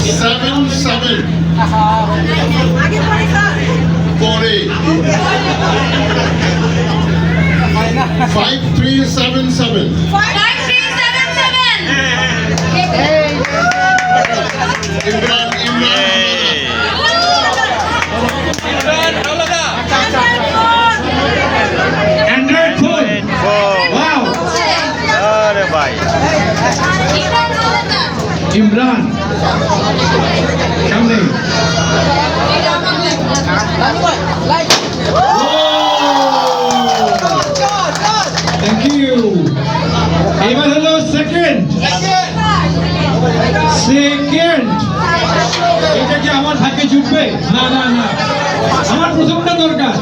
Seven, seven. Four, eight. Five, three, seven, seven. Imran, সামনে। Thank you এবার হলো second second এটা কি আমার ভাগ্যে জুটবে? না না না। আমার প্রথমটা দরকার।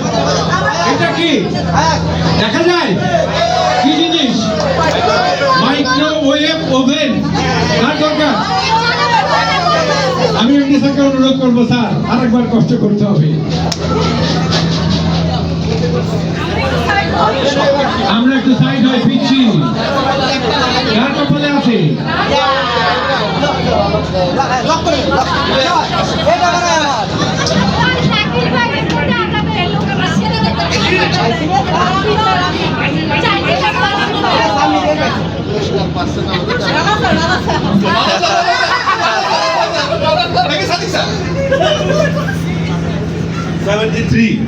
এটা কি? দেখা যায় কি জিনিস মাইক্রোওয়েভ ওভেন কার দরকার স্যারকে অনুরোধ করব, স্যার, আরেকবার কষ্ট করতে হবে। আমরা একটু সাইড হয়ে পিচ্ছি কার কপালে আছে? Seventy three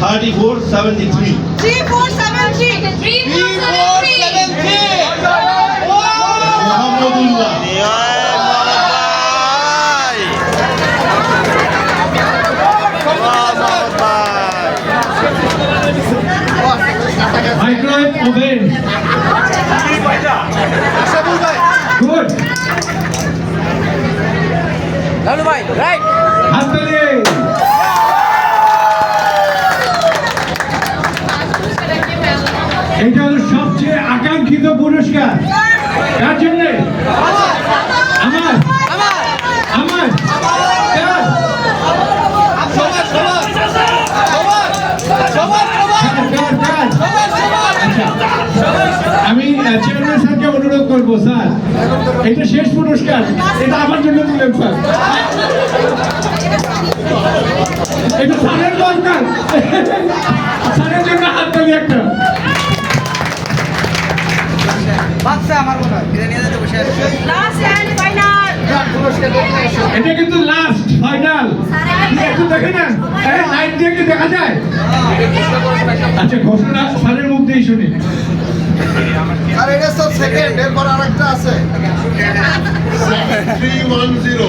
thirty four seventy three Muhammadullah পুরস্কার কার জন্য? আমার। আমার। আমি চেয়ারম্যান স্যারকে অনুরোধ করব স্যার। এটা শেষ পুরস্কার। এটা আমার জন্য দিলেন স্যার। এটা স্যারের দরকার। এটা নিয়ে যেতে বসে আছে। এটা কিন্তু লাস্ট ফাইনাল একটু দেখে না লাইট দিয়ে কি দেখা যায়? আচ্ছা ঘটনা স্যারের মুখ দিয়েই শুনি। আর এটা তো সেকেন্ড এরপর আরেকটা আছে। Three one zero